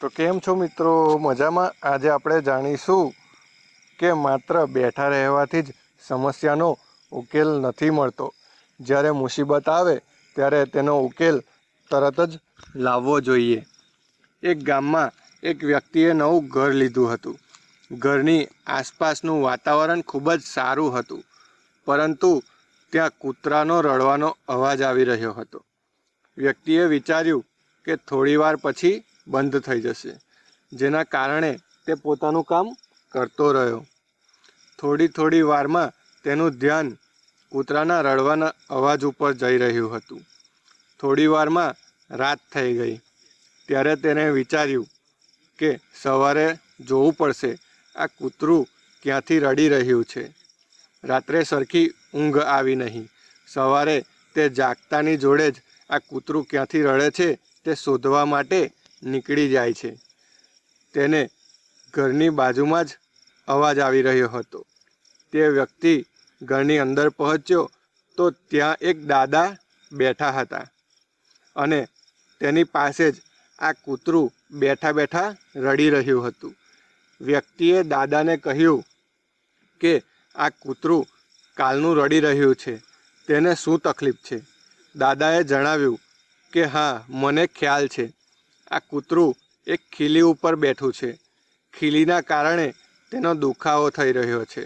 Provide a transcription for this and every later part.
તો કેમ છો મિત્રો? મજામાં? આજે આપણે જાણીશું કે માત્ર બેઠા રહેવાથી જ સમસ્યાનો ઉકેલ નથી મળતો. જ્યારે મુસીબત આવે, ત્યારે તેનો ઉકેલ તરત જ લાવવો જોઈએ. એક ગામમાં એક વ્યક્તિએ નવું ઘર લીધું હતું. ઘરની આસપાસનું વાતાવરણ ખૂબ જ સારું હતું, પરંતુ ત્યાં કૂતરાનો રડવાનો અવાજ આવી રહ્યો હતો. વ્યક્તિએ વિચાર્યું કે થોડીવાર પછી બંધ થઈ જશે. જેના કારણે તે પોતાનું કામ કરતો રહ્યો. થોડી થોડી વારમાં તેનું ધ્યાન કૂતરાના રડવાના અવાજ ઉપર જઈ રહ્યું હતું. થોડી વારમાં રાત થઈ ગઈ. ત્યારે તેને વિચાર્યું કે સવારે જોવું પડશે આ કૂતરું ક્યાંથી રડી રહ્યું છે. રાત્રે સરખી ઊંઘ આવી નહીં. સવારે તે જાગતાની જોડે જ આ કૂતરું ક્યાંથી રડે છે તે શોધવા માટે નીકળી જાય છે. તેને ઘરની બાજુમાં જ અવાજ આવી રહ્યો હતો. તે વ્યક્તિ ઘરની અંદર પહોંચ્યો તો ત્યાં એક દાદા બેઠા હતા અને તેની પાસે જ આ કૂતરું બેઠા બેઠા રડી રહ્યું હતું. વ્યક્તિએ દાદાને કહ્યું કે આ કૂતરું કાલનું રડી રહ્યું છે. તેને શું તકલીફ છે? દાદાએ જણાવ્યું કે હા, મને ખ્યાલ છે. આ કૂતરું એક ખીલી ઉપર બેઠું છે. ખીલીના કારણે તેનો દુખાવો થઈ રહ્યો છે.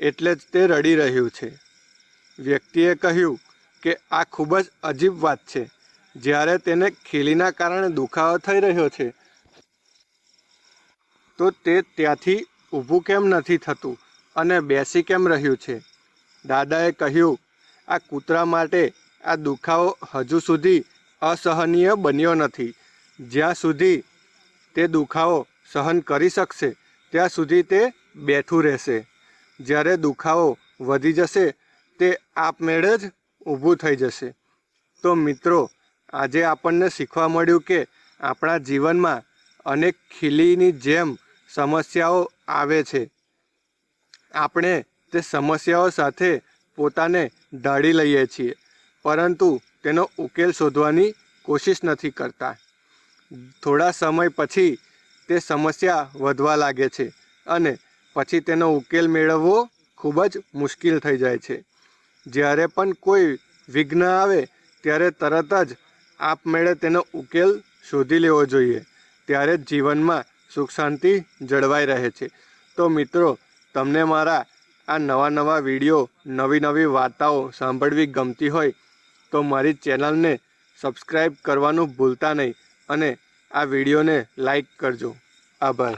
એટલે જ તે રડી રહ્યું છે. વ્યક્તિએ કહ્યું કે આ ખૂબ જ અજીબ વાત છે. જ્યારે તેને ખીલીના કારણે દુખાવો થઈ રહ્યો છે, તો તે ત્યાંથી ઊભું કેમ નથી થતું અને બેસી કેમ રહ્યું છે? દાદાએ કહ્યું, આ કૂતરા માટે આ દુખાવો હજુ સુધી અસહનીય બન્યો નથી. જ્યાં સુધી તે દુખાવો સહન કરી શકશે, ત્યાં સુધી તે બેઠું રહેશે. જ્યારે દુખાવો વધી જશે, તે આપમેળે જ ઊભું થઈ જશે. તો મિત્રો, આજે આપણને શીખવા મળ્યું કે આપણા જીવનમાં અનેક ખીલીની જેમ સમસ્યાઓ આવે છે. આપણે તે સમસ્યાઓ સાથે પોતાને ઢાળી લઈએ છીએ, પરંતુ તેનો ઉકેલ શોધવાની કોશિશ નથી કરતા. થોડા સમય પછી તે સમસ્યા વધવા લાગે છે અને પછી તેનો ઉકેલ મેળવવો ખૂબ જ મુશ્કેલ થઈ જાય છે. જ્યારે પણ કોઈ વિઘ્ન આવે, ત્યારે તરત જ આપમેળે તેનો ઉકેલ શોધી લેવો જોઈએ. ત્યારે જ જીવનમાં સુખ શાંતિ જળવાઈ રહે છે. તો મિત્રો, તમને મારા આ નવા નવા વીડિયો, નવી નવી વાર્તાઓ સાંભળવી ગમતી હોય, તો મારી ચેનલને સબસ્ક્રાઈબ કરવાનું ભૂલતા નહીં. અને આ વિડીયોને લાઈક કરજો. આભાર.